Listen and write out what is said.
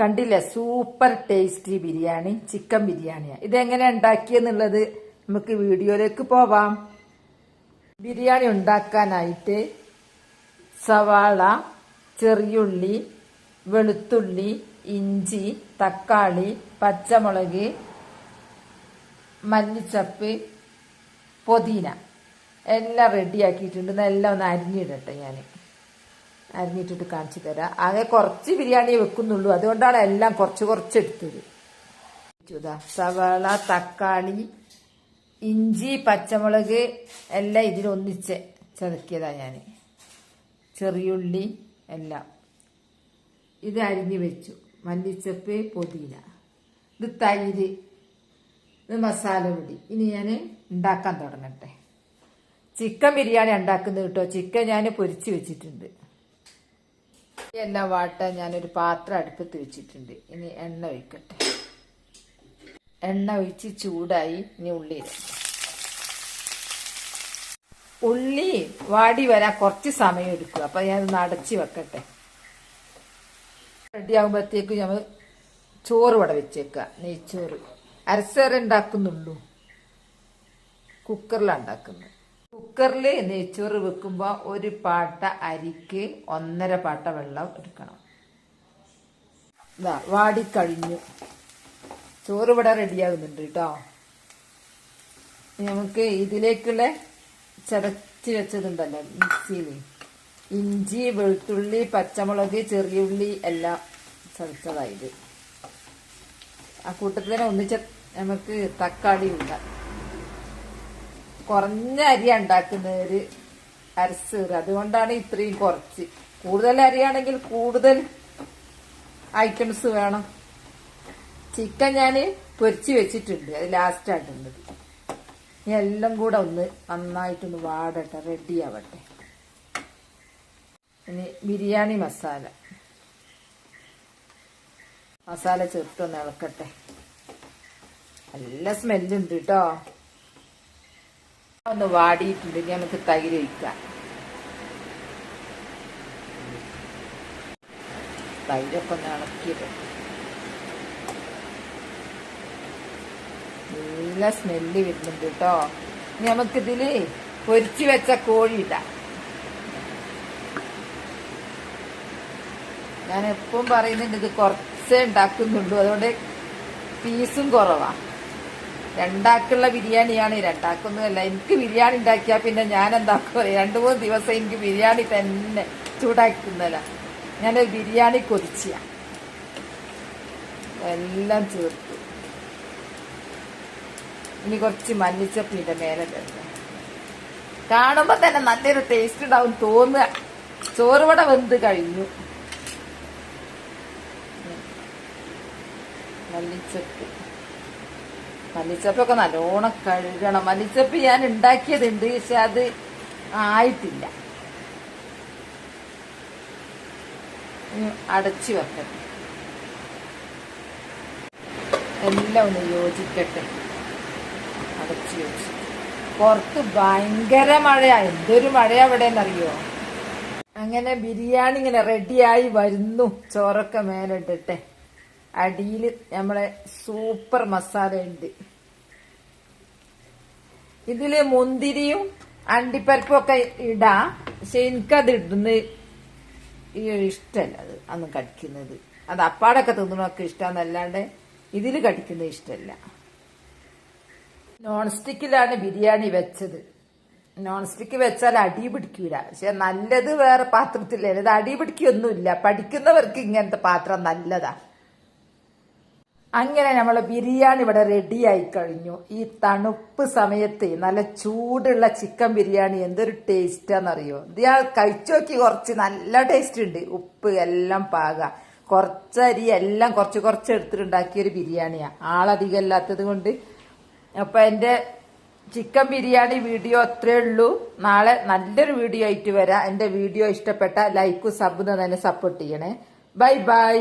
കണ്ടില്ലേ? Super tasty biryani chicken ബിരിയാണിയാണ് ഇതെങ്ങനെ ഉണ്ടാക്കിയെന്നുള്ളത് നമുക്ക് വീഡിയോയിലേക്ക് പോവാം. ബിരിയാണി ഉണ്ടാക്കാനായിട്ട് സവാള ചെറിയുള്ളി വെളുത്തുള്ളി ഇഞ്ചി തക്കാളി പച്ചമുളക് മല്ലിച്ചപ്പ് പുതിന. എല്ലാം റെഡിയാക്കിയിട്ടുണ്ട് എല്ലാം ഒന്ന് അരിഞ്ഞിടട്ടെ ഞാൻ അരിഞ്ഞിട്ടിട്ട് കാണിച്ചു തരാം. ആകെ കുറച്ച് ബിരിയാണി വെക്കുന്നുള്ളൂ. അതുകൊണ്ടാണ് എല്ലാം കുറച്ച് കുറച്ച് എടുത്തത്. സവാള തക്കാളി ഇഞ്ചി പച്ചമുളക് എല്ലാം ഇതിലൊന്നിച്ച് ചതക്കിയതാ ഞാൻ ചെറിയുള്ളി എല്ലാം. ഇത് അരിഞ്ഞ് വെച്ചു. മല്ലിച്ചപ്പ് പുതിന. ഇത് തൈര് ഇത് മസാല പൊടി. ഇനി ഞാൻ ഉണ്ടാക്കാൻ തുടങ്ങട്ടെ. ചിക്കൻ ബിരിയാണി ഉണ്ടാക്കുന്നത് കേട്ടോ. ചിക്കൻ ഞാൻ പൊരിച്ച് വെച്ചിട്ടുണ്ട്. എല്ലാം വാട്ടാൻ ഞാനൊരു പാത്രം അടുപ്പത്ത് വെച്ചിട്ടുണ്ട്. ഇനി എണ്ണ ഒഴിക്കട്ടെ. എണ്ണ ഒഴിച്ച് ചൂടായി ഇനി ഉള്ളി. ഉള്ളി വാടി വരാൻ കുറച്ച് സമയം എടുക്കും. അപ്പൊ ഞാൻ നടച്ചു വെക്കട്ടെ. റെഡി ആകുമ്പോഴത്തേക്ക് ഞമ്മൾ ചോറ് ഇവിടെ വെച്ചേക്കുക നെയ്ച്ചോറ്. അരസേര ഉണ്ടാക്കുന്നുള്ളൂ. കുക്കറിലാണ് ഉണ്ടാക്കുന്നത്. കുക്കറിൽ നെയ്ച്ചോറ് വെക്കുമ്പോൾ ഒരു പാട്ട അരിക്ക് ഒന്നര പാട്ട വെള്ളം എടുക്കണം. ഇതാ വാടിക്കഴിഞ്ഞു. ചോറ് ഇവിടെ റെഡിയാകുന്നുണ്ട് കേട്ടോ നമുക്ക് ഇതിലേക്കുള്ള ചതച്ച് വെച്ചതുണ്ടല്ലോ മിക്സിയിൽ ഇഞ്ചി വെളുത്തുള്ളി പച്ചമുളക് ചെറിയ ഉള്ളി എല്ലാം ചതച്ചതായത് ആ കൂട്ടത്തിൽ തന്നെ ഒന്നിച്ച നമുക്ക് തക്കാളി ഇല്ല കുറഞ്ഞ അരി ഉണ്ടാക്കുന്ന ഒരു അരസേറ് അതുകൊണ്ടാണ് ഇത്രയും കുറച്ച്. കൂടുതൽ അരിയാണെങ്കിൽ കൂടുതൽ ഐറ്റംസ് വേണം. ചിക്കൻ ഞാൻ പൊരിച്ച് വെച്ചിട്ടുണ്ട്. അത് ലാസ്റ്റ് ആയിട്ടുള്ളത് ഇനി എല്ലാം കൂടെ ഒന്ന് നന്നായിട്ടൊന്ന് വാടട്ടെ. റെഡി ആവട്ടെ. ഇനി ബിരിയാണി മസാല. മസാല ചേർത്തൊന്ന് ഇളക്കട്ടെ. നല്ല സ്മെല്ലുണ്ട് കേട്ടോ ഒന്ന് വാടിയിട്ടുണ്ട്. ഇനി നമുക്ക് തൈര് ഒഴിക്കാം. തൈരൊക്കെ ഒന്ന് ഇളക്കിയത് നല്ല സ്മെല്ല് വരുന്നുണ്ട് കേട്ടോ. ഇനി നമുക്കിതിൽ പൊരിച്ചു വെച്ച കോഴി ഞാൻ എപ്പം പറയുന്നുണ്ട് ഇത് കുറച്ചേ ഉണ്ടാക്കുന്നുള്ളൂ. അതുകൊണ്ട് പീസും കുറവാ. രണ്ടാക്കുള്ള ബിരിയാണിയാണ്. രണ്ടാക്കൊന്നുമല്ല എനിക്ക് ബിരിയാണി ഉണ്ടാക്കിയാൽ പിന്നെ ഞാൻ എന്താക്കുക രണ്ടു മൂന്ന് ദിവസം എനിക്ക് ബിരിയാണി തന്നെ ചൂടാക്കി തിന്നല ഞാനൊരു ബിരിയാണി കൊതിച്ചിയ. എല്ലാം ചേർത്തു ഇനി കുറച്ച് മല്ലിച്ചപ്പിന്റെ മേലെ തന്നെ കാണുമ്പോ തന്നെ നല്ലൊരു ടേസ്റ്റ് ഉണ്ടാവും തോന്നുക. ചോറുവട വെന്ത് കഴിഞ്ഞു. മല്ലിച്ചപ്പ്. മല്ലിച്ചപ്പൊക്കെ നല്ലോണം കഴുകണം. മല്ലിച്ചപ്പ് ഞാൻ ഉണ്ടാക്കിയതുണ്ട് പക്ഷെ അത് ആയിട്ടില്ല. അടച്ചു വെക്കട്ടെ എല്ലാം ഒന്ന് യോജിക്കട്ടെ. അടച്ചു വെച്ച് പുറത്ത് ഭയങ്കര മഴയാ. എന്തൊരു മഴയാ അവിടെ എന്നറിയോ അങ്ങനെ ബിരിയാണി ഇങ്ങനെ റെഡിയായി വരുന്നു. ചോറൊക്കെ മേലിട്ടിട്ടെ. അടിയിൽ നമ്മളെ സൂപ്പർ മസാല ഉണ്ട്. ഇതിൽ മുന്തിരിയും അണ്ടിപ്പരിപ്പും ഒക്കെ ഇടാം. പക്ഷെ എനിക്കത് ഇടുന്ന ഇഷ്ടല്ല അത് അന്ന് കടിക്കുന്നത്. അത് അപ്പാടൊക്കെ തിന്നണമൊക്കെ ഇഷ്ടമെന്നല്ലാണ്ട് ഇതിൽ കടിക്കുന്നത് ഇഷ്ടമല്ല നോൺ സ്റ്റിക്കിലാണ് ബിരിയാണി വെച്ചത്. നോൺ സ്റ്റിക്ക് വെച്ചാൽ അടി പിടിക്കൂല. പക്ഷെ നല്ലത് വേറെ പാത്രത്തിലല്ല ഇത് അടി പിടിക്കൊന്നുമില്ല. പഠിക്കുന്നവർക്ക് ഇങ്ങനത്തെ പാത്രം നല്ലതാ. അങ്ങനെ നമ്മൾ ബിരിയാണി ഇവിടെ റെഡിയായി കഴിഞ്ഞു. ഈ തണുപ്പ് സമയത്ത് നല്ല ചൂടുള്ള ചിക്കൻ ബിരിയാണി എന്തൊരു ടേസ്റ്റാന്നറിയോ ഇത് ഞാൻ കഴിച്ചു നോക്കി കുറച്ച് നല്ല ടേസ്റ്റ് ഉണ്ട്. ഉപ്പ് എല്ലാം പാക. കുറച്ചരി എല്ലാം കുറച്ച് കുറച്ച് എടുത്തിട്ടുണ്ടാക്കിയ ഒരു ബിരിയാണിയാ. ആളധികം ഇല്ലാത്തത് കൊണ്ട്. അപ്പൊ എന്റെ ചിക്കൻ ബിരിയാണി വീഡിയോ അത്രേ ഉള്ളൂ. നാളെ നല്ലൊരു വീഡിയോ ആയിട്ട് വരാം. എന്റെ വീഡിയോ ഇഷ്ടപ്പെട്ട ലൈക്കും സബ് തന്നെ സപ്പോർട്ട് ചെയ്യണേ. Bye bye